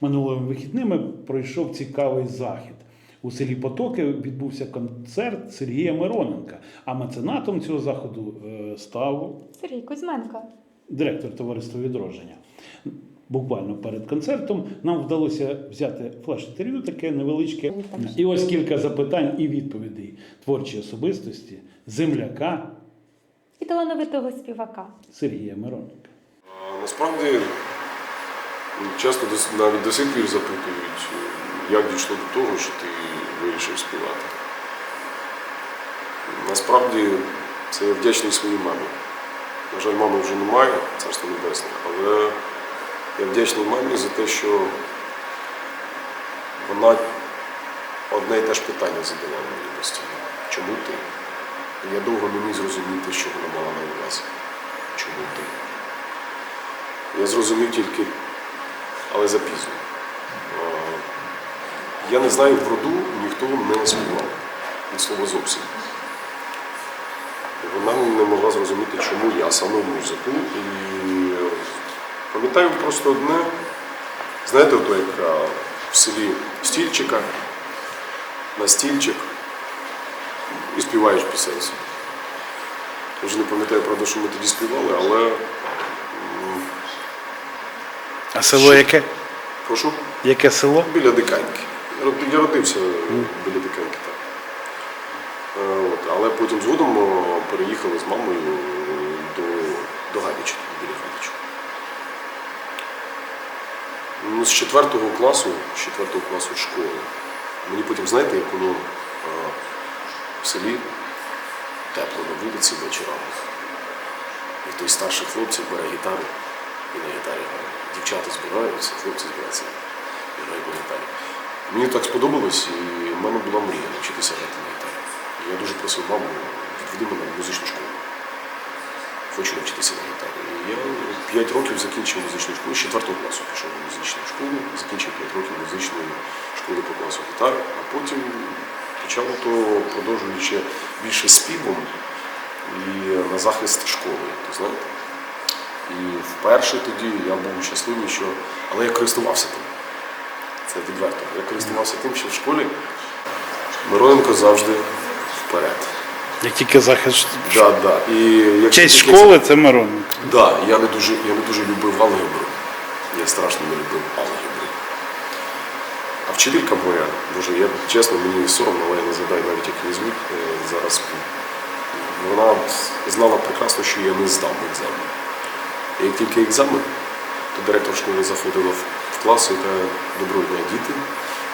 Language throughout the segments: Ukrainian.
Минулими вихідними пройшов цікавий захід. У селі Потоки відбувся концерт Сергія Мироненка. А меценатом цього заходу е, став Сергій Кузьменко. директор товариства відродження. Буквально перед концертом нам вдалося взяти флеш-інтерв'ю, таке невеличке. І ось кілька запитань і відповідей творчої особистості земляка І талановитого співака. Сергія Мироненка. Насправді часто навіть до сих пір запитують, як дійшло до того, що ти вирішив співати. Насправді це я вдячний своїй мамі. На жаль, мами вже немає, царство небесне, але я вдячний мамі за те, що вона одне і те ж питання задавала мені постійно. Чому ти? І я довго не міг зрозуміти, що вона мала на увазі. Чому ти? Я зрозумів тільки, але запізно. Е, Я не знаю, в роду ніхто не співав від слова зовсім. Вона не могла зрозуміти, чому я саме музику. І пам'ятаю просто одне, знаєте, ото як е, в селі стільчика, на стільчик і співаєш пісень. Вже не пам'ятаю, правда, що ми тоді співали, але А село яке? прошу. Яке село? Біля Диканьки. Я род- Я родився біля Диканьки, так. Е, От, але потім згодом переїхали з мамою до, до Гадяча, біля Гадяча. Ну, з 4 класу, з 4 класу школи. Мені потім, знаєте, як воно е, в селі тепло на вулиці вечорами. І той старший хлопчик бере гітару і на гітарі грає. Дівчата збираються, хлопці збираються і грає по гітарі. Мені так сподобалось, і в мене була мрія навчитися грати на гітарі. Я дуже просив маму, відведи мене в музичну школу. Хочу навчитися на гітарі. І я 5 років закінчив музичну школу, з 4 класу пішов в музичну школу, закінчив 5 років музичної школи по класу гітари, а потім почав то продовжуючи більше співом і на захист школи, знаєте. Вперше тоді я був щасливий, що. Але я користувався тим. Це відверто. Я користувався тим, що в школі Мироненко завжди вперед. Як тільки захист Да, да. І якщо честь школи, це Мироненко. Да, я не дуже, я не дуже любив алгебру. Я страшно не любив алгебру. А вчителька моя, боже, я чесно, мені соромно, але я не згадаю навіть, як її звуть е, зараз. Вона знала прекрасно, що я не здам екзамен. Як тільки екзамен, то директор школи заходила в, клас і каже, доброго дня, діти.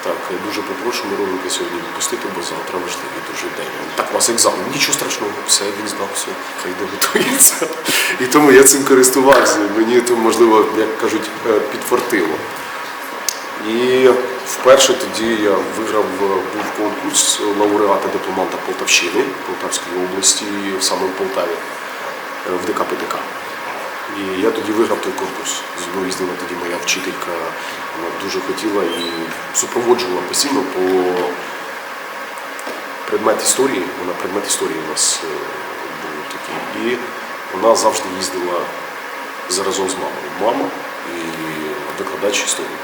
Так, я дуже попрошу Мироненка сьогодні відпустити, бо завтра важливий дуже день. Так, у вас екзамен, нічого страшного, все, він знав, все, хай не готується. І тому я цим користувався. Мені то, можливо, як кажуть, е, підфартило. І вперше тоді я виграв е, був конкурс лауреата дипломанта Полтавщини Полтавської області, саме в Полтаві, е, в ДК ПТК. І я тоді виграв той конкурс. Зі їздила тоді моя вчителька, вона дуже хотіла і супроводжувала постійно по предмет історії. Вона предмет історії у нас е, був такий. І вона завжди їздила заразом з мамою. Мама і викладач історії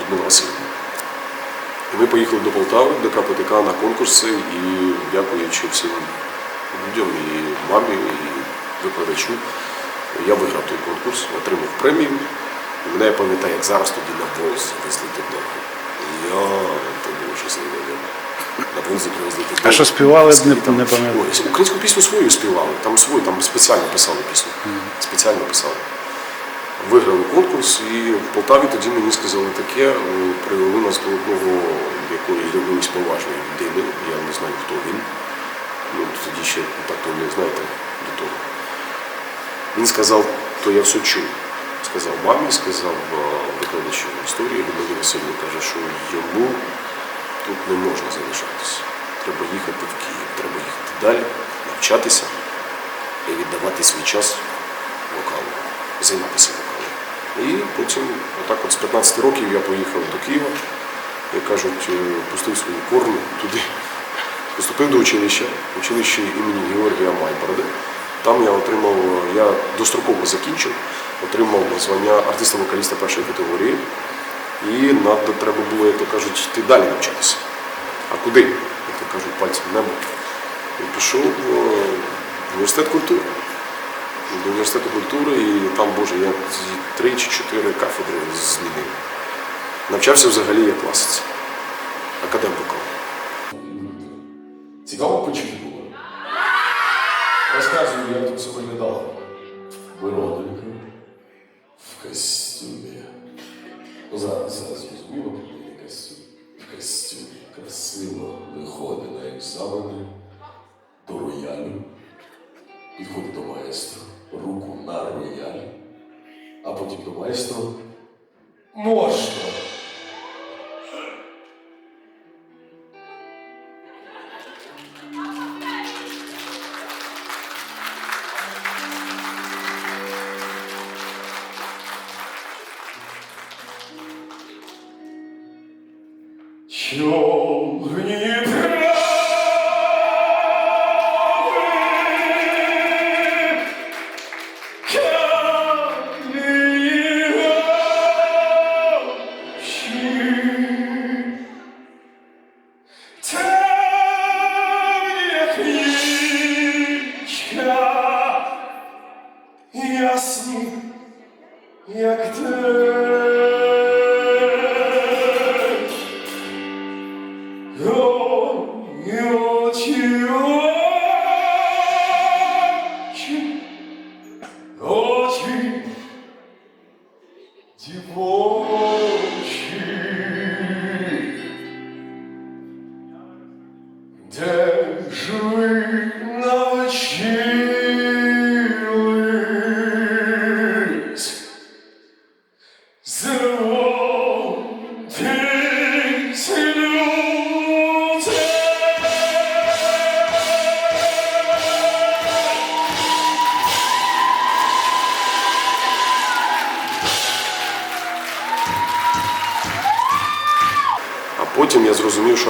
Людмила Васильівна. І ми поїхали до Полтави, до КПТК на конкурси і дякуючи всім людям, і мамі, і викладачу, виграв той конкурс, отримав премію. І мене я пам'ятаю, як зараз тоді на возі везли туди. І я то було щось. На возі привезли туди. А що співали, не- не пам'ятаю. Українську пісню свою співали, там свою, там спеціально писали пісню. Спеціально писали виграли конкурс, і в Полтаві тоді мені сказали таке, е, привели нас до одного якої явились поважної людини, я не знаю, хто він. Ну, тоді ще так то не знаєте до того. Він сказав, то я все чув. Сказав мамі, сказав е, викладачу історії, Людмилі Васильівні, каже, що йому тут не можна залишатися. Треба їхати в Київ, треба їхати далі, навчатися і віддавати свій час вокалу, займатися вокалом. І потім, отак от з 15 років я поїхав до Києва, як кажуть, е, пустив свої корні туди, поступив до училища, училище імені Георгія Майбороди. Там я отримав, я достроково закінчив, отримав звання артиста-вокаліста першої категорії. І надо, треба було, як то кажуть, йти далі навчатися. А куди? Як то кажуть, пальцем в небо. І пішов в е, університет культури. До університету культури, і там, Боже, я три чи чотири кафедри змінив. Навчався взагалі як класиці. Академ. Цікаво почути. Розказую, як тут все виглядало. Виродинка в костюмі. Ну, зараз, який костюм. В костюмі красиво виходить на екзамени до роялю, підходить до маестро, руку на рояль, а потім до маестро. Можна!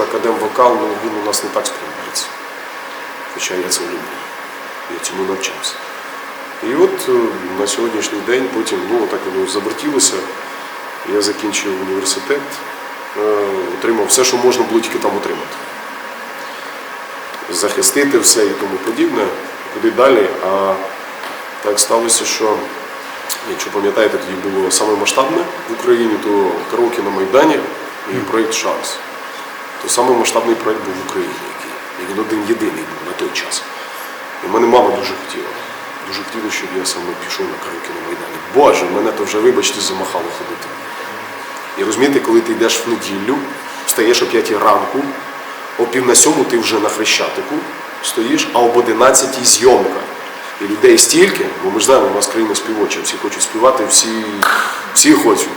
Академ вокал ну, він у нас не так сприймається. Хоча я це люблю. Я цьому навчався. І от е, на сьогоднішній день потім ну, так воно завертілося. Я закінчив університет, е, отримав все, що можна було тільки там отримати. Захистити все і тому подібне, куди далі. А так сталося, що, якщо пам'ятаєте, тоді було саме масштабне в Україні, то караоке на Майдані і проєкт Шанс. То самий масштабний проєкт був в Україні, який він один єдиний був на той час. І мене мама дуже хотіла. Дуже хотіла, щоб я саме пішов на караоке на Майдані. Боже, мене то вже, вибачте, замахало ходити. І розумієте, коли ти йдеш в неділю, встаєш о 5 ранку, о пів на сьому ти вже на хрещатику стоїш, а об 11 зйомка. І людей стільки, бо ми ж знаємо, у нас країна співоча, всі хочуть співати, всі, всі хочуть.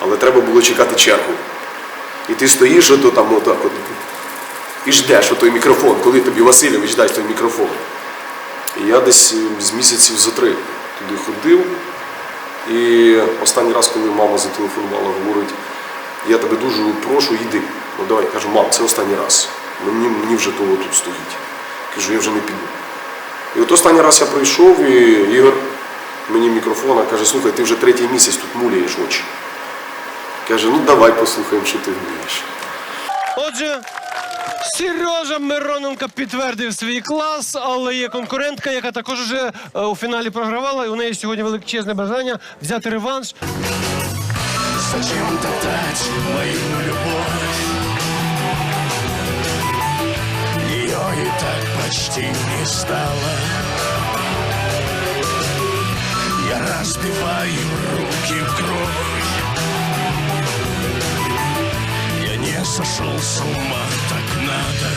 Але треба було чекати чергу. І ти стоїш ото там отак от, і ждеш отой мікрофон, коли тобі Васильович дасть той мікрофон. І я десь з місяців за три туди ходив. І останній раз, коли мама зателефонувала, говорить, я тебе дуже прошу, йди. Ну давай, кажу, мам, це останній раз. Мені, мені вже того тут стоїть. Кажу, я вже не піду. І от останній раз я прийшов, і Ігор мені мікрофона каже, слухай, ти вже третій місяць тут муляєш очі. Каже, ну давай послухаємо, що ти вмієш. Отже, Сережа Мироненко підтвердив свій клас, але є конкурентка, яка також вже е, у фіналі програвала. І у неї сьогодні величезне бажання взяти реванш. Зачем топтать мою любовь? Ее и так почти не стало. Я разбиваю руки в кровь. Сошел с ума, так надо.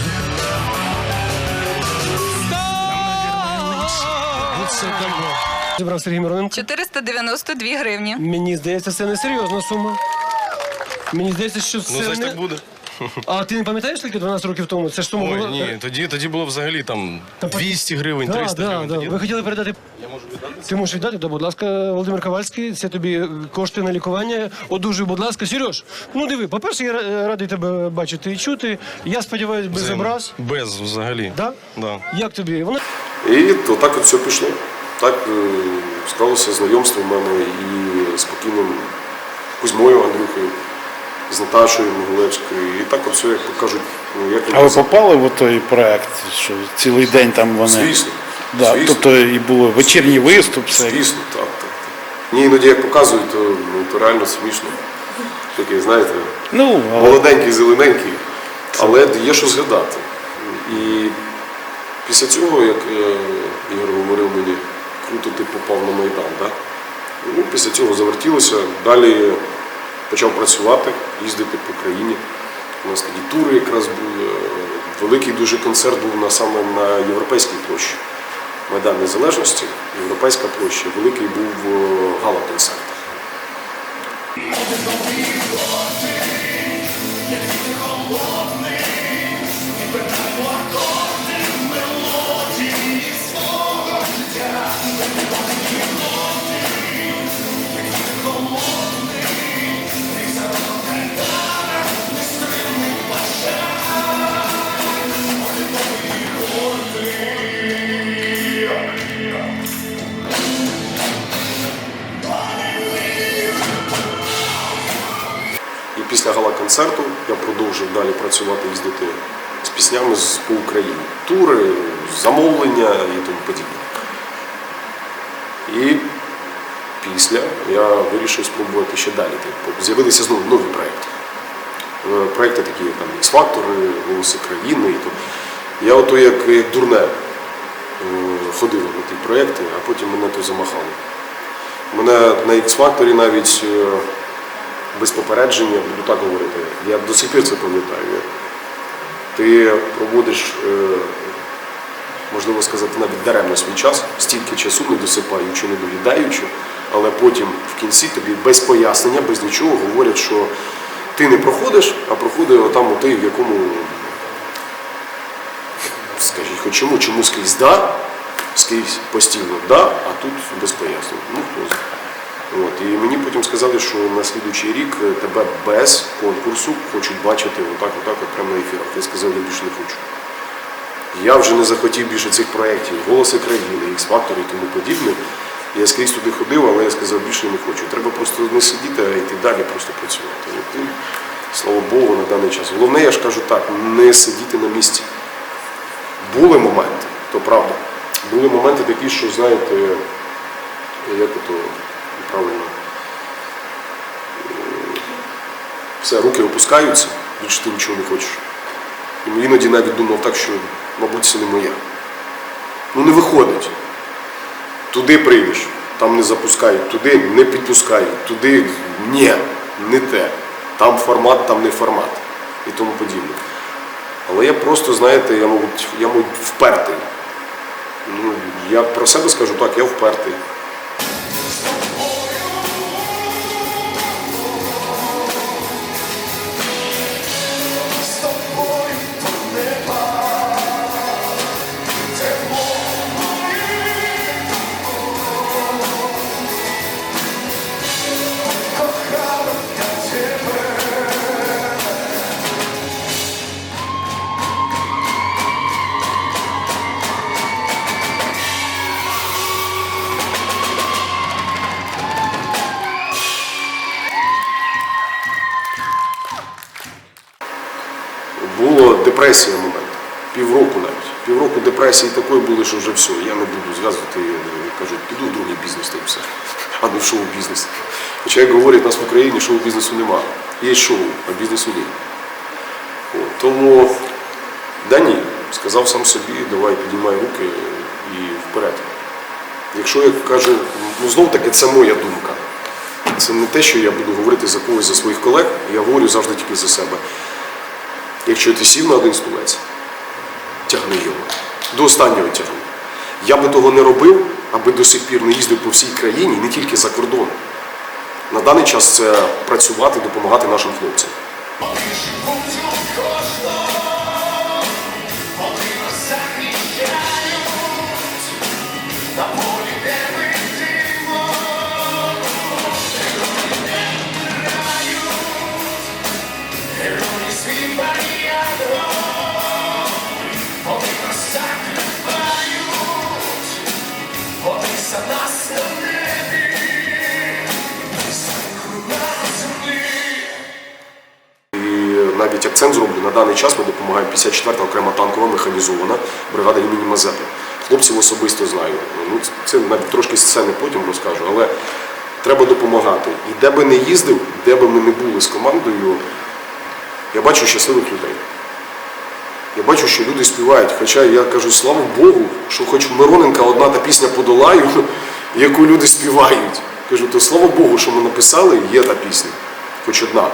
Це давно. Зібрав Сергій Мироненко. 492 гривні. Мені здається, це не серйозна сума. Мені здається, що це Ну, значить, не... так буде. А ти не пам'ятаєш, скільки 12 років тому? Це ж сума Ой, була... ні, тоді, тоді було взагалі там Та по- 200 гривень, Да, 300 да, гривень. да. Тоді- Ви хотіли передати. Я можу віддати? Ти можеш віддати, да, будь ласка, Володимир Ковальський, це тобі кошти на лікування. Одужуй, будь ласка. Сереж, ну диви, по-перше, я ра- радий тебе бачити і чути. Я сподіваюся, без Взаємно. образ. Без взагалі. Да? Да. Як тобі? Вона І то так от все пішло. Так е, склалося знайомство в мене і з покійним Кузьмою Андрюхою. З Наташою Могилевською. І так от все, як то кажуть, ну, як А ви попали в той проект, що цілий день там вони. Звісно. Да, звісно. тобто і було вечірній виступ, все. Звісно, так, так. так. Мені іноді як показують, то, ну, то реально смішно. Такий, знаєте, Ну, але молоденький, зелененький, але є що згадати. І після цього, як е, Ігор говорив мені, круто ти попав на Майдан, да? ну, після цього завертілося, далі почав працювати, їздити по країні. У нас тоді тури якраз були. Великий дуже концерт був на, саме на Європейській площі. Майдан Незалежності, Європейська площа, великий був е, гала-концерт. І гала-концерту я продовжив далі працювати, їздити з піснями з по Україні. Тури, замовлення і тому подібне. І після я вирішив спробувати ще далі. Типу, З'явилися знову нові проекти. Е, Проекти такі, як там X-Factor, Голоси країни. І то. Я ото як, як дурне е, ходив на ті проекти, а потім мене то замахало. Мене на X-Factor навіть е, без попередження, буду так говорити. Я до сих пір це пам'ятаю. Ти проводиш, е, можливо сказати, навіть даремно свій час, стільки часу не досипаючи, не доїдаючи, але потім в кінці тобі без пояснення, без нічого говорять, що ти не проходиш, а проходить там той, в якому, скажіть, хоч чому, чому скрізь да, скрізь постійно да, а тут без пояснень. Ну, хто знає. От, і мені потім сказали, що на слідуючий рік е, тебе без конкурсу хочуть бачити отак, отак, от прямо на ефірах. Я сказав, я більше не хочу. Я вже не захотів більше цих проєктів, голоси країни, X-Factor і тому подібне. Я скрізь туди ходив, але я сказав, більше не хочу. Треба просто не сидіти, а йти далі, просто працювати. І, слава Богу, на даний час. Головне, я ж кажу так, не сидіти на місці. Були моменти, то правда. Були моменти такі, що, знаєте, як ото правильно. Все, руки опускаються, більше ти нічого не хочеш. І іноді навіть думав так, що, мабуть, це не моє. Ну не виходить. Туди прийдеш, там не запускають, туди не підпускають, туди ні, не те. Там формат, там не формат і тому подібне. Але я просто, знаєте, я, мабуть, я, мабуть, впертий. Ну, я про себе скажу так, я впертий. Було депресія момент. Півроку навіть. Півроку депресії такої були, що вже все, я не буду зв'язувати, я, кажуть, піду в другий бізнес та й все. А не в шоу-бізнес. Хоча, як говорять, нас в Україні шоу-бізнесу немає. Є шоу, а бізнесу ні. От, тому, да ні, сказав сам собі, давай піднімай руки і вперед. Якщо я кажу, ну знов таки це моя думка. Це не те, що я буду говорити за когось за своїх колег, я говорю завжди тільки за себе. Якщо ти сів на один стулець, тягни його. До останнього тягни. Я би того не робив, аби до сих пір не їздив по всій країні, не тільки за кордон. На даний час це працювати, допомагати нашим хлопцям. Механізована бригада імені Мазепи. Хлопців особисто знаю. Ну, це- навіть трошки сцени потім розкажу, але треба допомагати. І де би не їздив, де би ми не були з командою, я бачу щасливих людей. Я бачу, що люди співають. Хоча я кажу, слава Богу, що хоч у Мироненка одна та пісня подолаю, яку люди співають. Кажу, то слава Богу, що ми написали, є та пісня, хоч одна,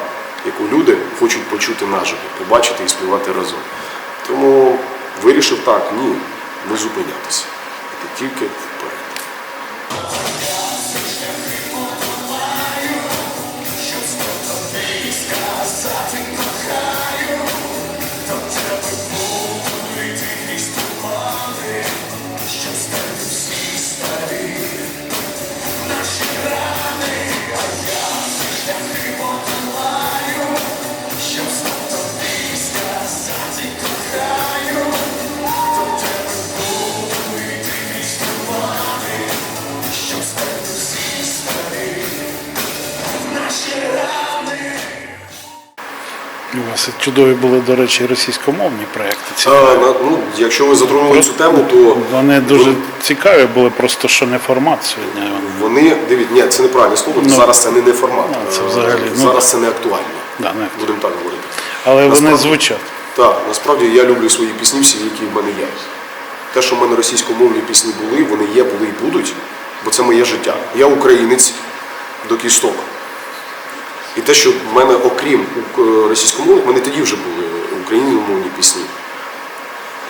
яку люди хочуть почути наживо, побачити і співати разом. Тому вирішив так, ні, не зупинятися. Це тільки вперед. У вас чудові були, до речі, російськомовні проекти. Ці. А, ну, якщо ви затронули цю тему, то Вони дуже цікаві були, просто що не формат сьогодні. Вони дивіться, ні, це неправильне слово. Ну, зараз це не, не формат. ну, це взагалі, ну, зараз це не актуально. Да, не. Будемо так говорити. Але вони звучать. Так, насправді я люблю свої пісні, всі, які в мене є. Те, що в мене російськомовні пісні були, вони є, були і будуть, бо це моє життя. Я українець до кісток. І те, що в мене, окрім російськомовних, в мене тоді вже були україномовні пісні.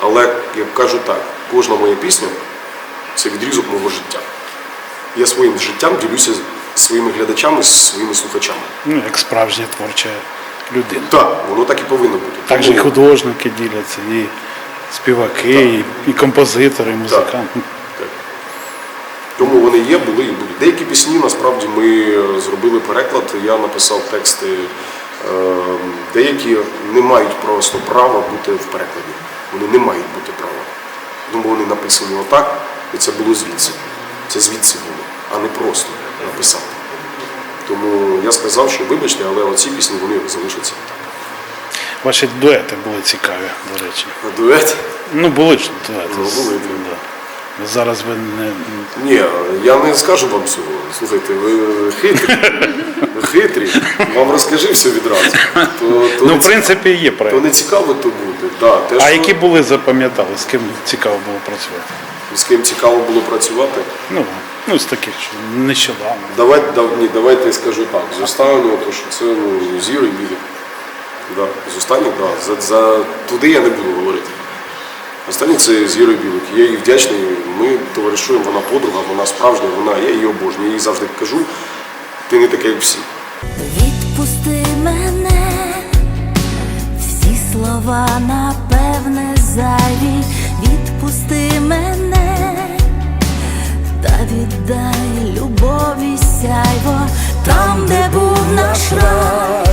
Але, як кажу так, кожна моя пісня це відрізок мого життя. Я своїм життям ділюся своїми глядачами, своїми слухачами. Ну, як справжня творча людина. Так, воно так і повинно бути. Так же і художники діляться, і співаки, і, і композитори, і музиканти. Так. Тому вони є, були і будуть. Деякі пісні насправді ми е, зробили переклад, я написав тексти. Е, Деякі не мають просто права бути в перекладі. Вони не мають бути права. Тому вони написані отак, і це було звідси. Це звідси було, а не просто написати. Тому я сказав, що вибачте, але оці пісні вони залишаться так. Ваші дуети були цікаві, до речі. Дует? Ну, були ж дуети. Ну, були, так. Да. Зараз ви не. Ні, я не скажу вам цього. Слухайте, ви хитрі. Хитрі. Вам розкажи все відразу. То, то, Ну, в принципі, є то не цікаво то буде. Да, те, А що, які були запам'ятали, з ким цікаво було працювати? з ким цікаво було працювати? Ну, ну з таких, що нещодавно. Давайте, дав, ні, давайте я скажу так. З останнього, то що це ну, Зіро і Білік. Да, з останніх, да. За, за, туди я не буду говорити. Останнє це Зіро і Білик. Я їй вдячний. Ми товаришуємо, вона подруга, вона справжня, вона, я її обожнюю. Я їй завжди кажу, ти не такий, як всі. Відпусти мене, всі слова напевне зайві, відпусти мене, та віддай любові сяйво там, де був наш рай,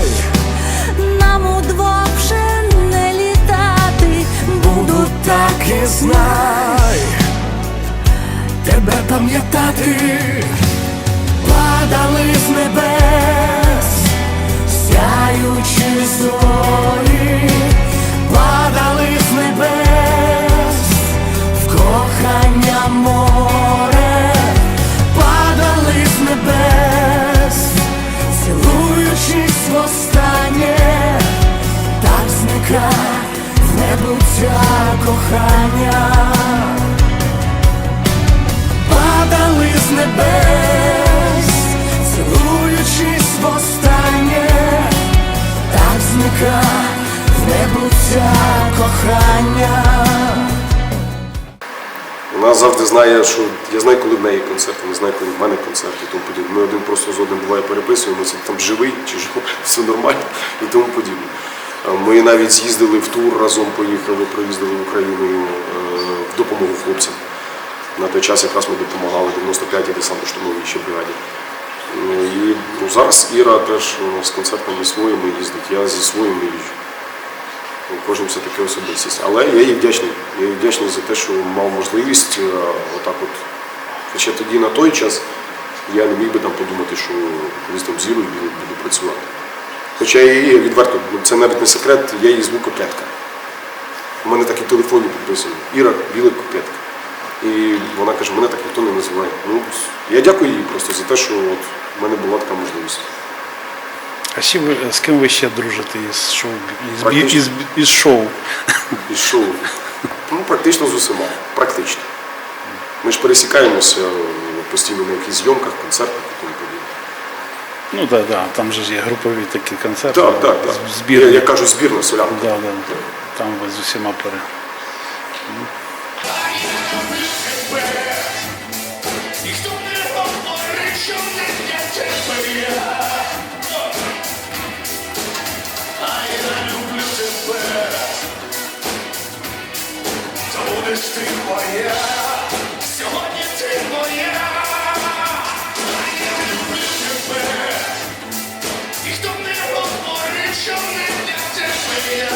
знай, тебе пам'ятати кохання. Вона завжди знає, що я знаю, коли в неї концерт, не знаю, коли в мене концерт і тому подібне. Ми один просто з одним буває переписуємося, там живий чи живий, все нормально і тому подібне. Ми навіть з'їздили в тур, разом поїхали, проїздили Україною е, в допомогу хлопцям. На той час якраз ми допомагали 95-й десантно-штурмовій ще бригаді. Ну, І ну, зараз Іра теж з концертами своїми їздить, я зі своїми їжджу. Кожен все таки особистість. Але я їй вдячний. Я їй вдячний за те, що мав можливість е, отак от. Хоча тоді на той час я не міг би там подумати, що колись там зірою буду, буду працювати. Хоча я її відверто, ну, це навіть не секрет, я її зву кокетка. У мене так і в телефоні підписано. Іра біла кокетка. І вона каже, мене так ніхто не називає. Ну, я дякую їй просто за те, що от в мене була така можливість. А чим ви, з ким ви ще дружите із шоу? Із, бі- Практично. із, із шоу? І що? Ну, практично з усіма. Практично. Ми ж пересікаємося постійно на якихось зйомках, концертах і тому подібне. Ну так, да, там же ж є групові такі концерти. Так, так, так. з- Збірні. Я, я кажу збірна солянка. Да, да. Там ви з усіма пере. Ніхто не говорить, що не для тебе будеш ти моя. Сьогодні ти моя. Я люблю тебе. Ніхто не говорить, що не для тебе я.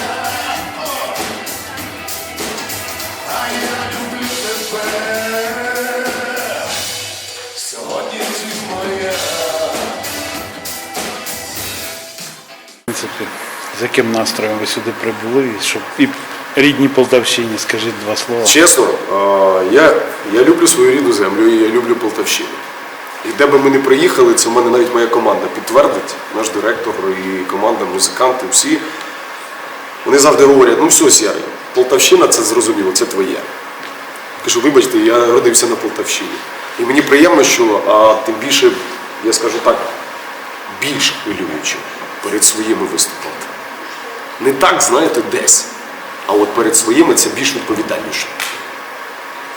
А я люблю тебе. Сьогодні ти моя. З яким настроєм ви сюди прибули, щоб і рідній Полтавщині, скажіть два слова. Чесно, я, я люблю свою рідну землю і я люблю Полтавщину. І де би ми не приїхали, це в мене навіть моя команда підтвердить, наш директор і команда, музиканти, всі. Вони завжди говорять, ну все, Сярі, Полтавщина це зрозуміло, це твоє. Кажу, вибачте, я родився на Полтавщині. І мені приємно, що а, тим більше, я скажу так, більш хвилююче перед своїми виступами. Не так, знаєте, десь. А от перед своїми це більш відповідальніше.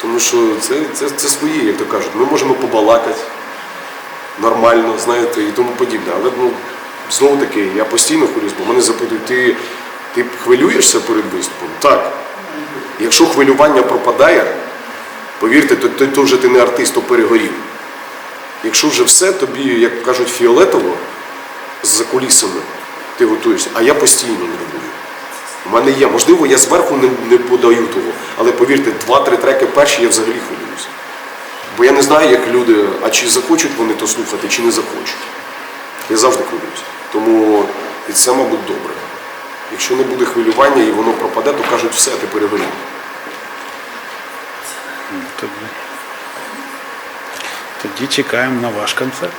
Тому що це, це, це свої, як то кажуть. Ми можемо побалакати нормально, знаєте, і тому подібне. Але ну, знову таки, я постійно хвилююсь, бо мене запитують, ти, ти хвилюєшся перед виступом? Так. Якщо хвилювання пропадає, повірте, то, то, то вже ти не артист, то перегорів. Якщо вже все, тобі, як кажуть, фіолетово за кулісами ти готуєшся, а я постійно нервую. У мене є, можливо, я зверху не, не подаю того, але повірте, два-три треки перші я взагалі хвилююся. Бо я не знаю, як люди, а чи захочуть вони то слухати, чи не захочуть. Я завжди хвилююся. Тому і це, мабуть, добре. Якщо не буде хвилювання і воно пропаде, то кажуть, все, ти перегорів. Тоді, тоді чекаємо на ваш концерт.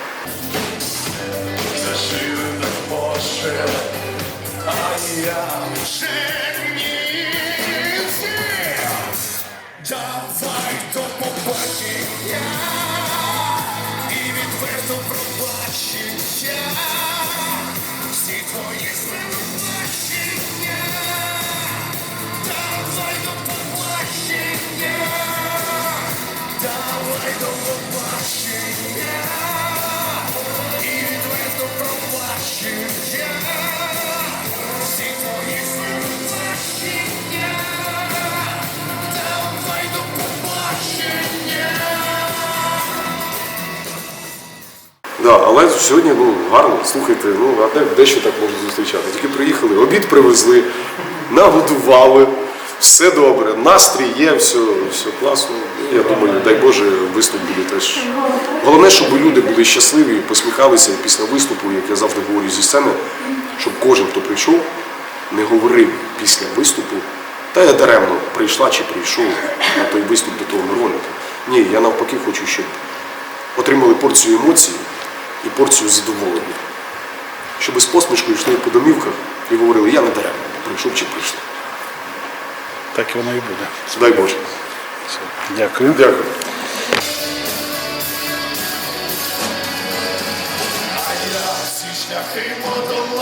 Давай до побачення Да, але сьогодні ну, гарно, слухайте, ну, а де, де ще так можна зустрічати? Тільки приїхали, обід привезли, нагодували, все добре, настрій є, все, все класно. Я думаю, дай Боже, виступ буде теж. Головне, щоб люди були щасливі, посміхалися після виступу, як я завжди говорю зі сцени, щоб кожен, хто прийшов, не говорив після виступу, та я даремно прийшла чи прийшов на той виступ до того Мироника. Ні, я навпаки хочу, щоб отримали порцію емоцій і порцію задоволення. Щоб з посмішкою йшли по домівках і говорили, я не даремно прийшов чи прийшла. Так і воно і буде. Дай Боже. Все. Дякую. Дякую. Всі шляхи подолаю,